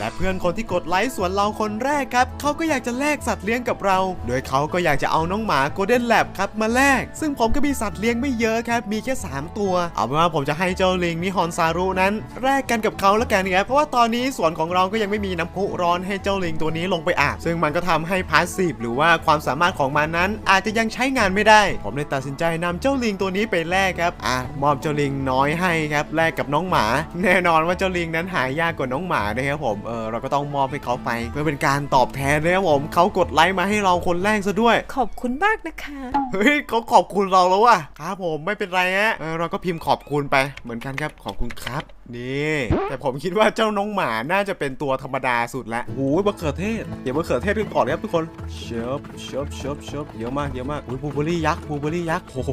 และเพื่อนคนที่กดไลค์สวนเราคนแรกครับเขาก็อยากจะแลกสัตว์เลี้ยงกับเรา โดยเขาก็อยากจะเอาน้องหมาโกลเด้นแลบครับมาแลก ซึ่งผมก็มีสัตว์เลี้ยงไม่เยอะครับ มีแค่สามตัว เอาเป็นว่าผมจะให้เจ้าลิงนิฮอนซารุนั้น แลกกันกับเขาแล้วกันครับเพราะว่าตอนนี้สวนของเราก็ยังไม่มีน้ำพุร้อนให้เจ้าลิงตัวนี้ลงไปอาบซึ่งมันก็ทำให้พาสซีฟหรือว่าความสามารถของมันนั้น อาจจะยังใช้งานไม่ได้ ผมเลยตัดสินใจนำเจ้าลิงตัวนี้ไปแลกครับอะมอบเจ้าลิงน้อยให้ครับแลกกับน้องหมา แน่นอนว่าเจ้าลิงนั้นหายากกว่าน้องหมานะครับผมออเราก็ต้องมอบให้เขาไปเพื่อเป็นการตอบแทนนะครับผมเขากดไลค์มาให้เราคนแรกซะด้วย ขอบคุณมากนะคะเฮ้ยเขาขอบคุณเราแล้วว่ะครับผมไม่เป็นไรฮะเออเราก็พิมพ์ขอบคุณไปเหมือนกันครับขอบคุณครับนี่แต่ผมคิดว่าเจ้าน้องหมาน่าจะเป็นตัวธรรมดาสุดละโอ้ยมะเขือเทศเดี๋ยวมะเขือเทศกันก่อนนะครับทุกคนเชิบเชิบเชิบเชิบเยอะมากเยอะมากอุ้ยบลูเบอร์รี่ยักษ์บลูเบอร์รี่ยักษ์โอ้โห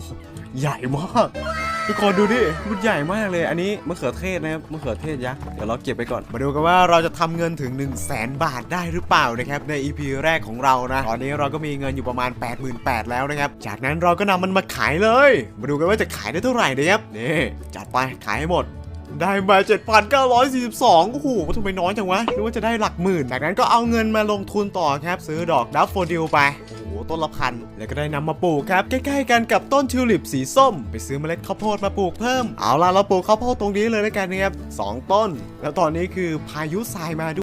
ใหญ่มาก ทุกคนดูดิมันใหญ่มากเลย อันนี้มะเขือเทศนะครับมะเขือเทศยักษ์ เดี๋ยวเราเก็บไปก่อน มาดูกันว่าเราจะทำเงินถึง 1 0 0 0 0แสนบาทได้หรือเปล่านะครับ ใน EP แรกของเรานะ ตอนนี้เราก็มีเงินอยู่ประมาณ 88,000แล้วนะครับ จากนั้นเราก็นำมันมาขายเลย มาดูกันว่าจะขายได้เท่าไหร่นะครับ นี่ จัดไป ขายให้หมดได้มา 7,942 โอ้โหทำไมน้อยจังวะนึกว่าจะได้หลักหมื่น จากนั้นก็เอาเงินมาลงทุนต่อครับ ซื้อดอกดัฟโฟดิลไปโอ้โห ต้นละพันแล้วก็ได้นำมาปลูกครับ ใกล้ๆกันกับต้นทิวลิปสีส้ม ไปซื้อเมล็ดข้าวโพดมาปลูกเพิ่ม เอาล่ะเราปลูกข้าวโพดตรงนี้เลยแล้วกันนะครับสองต้น แล้วตอนนี้คือพายุทรายมาด้วย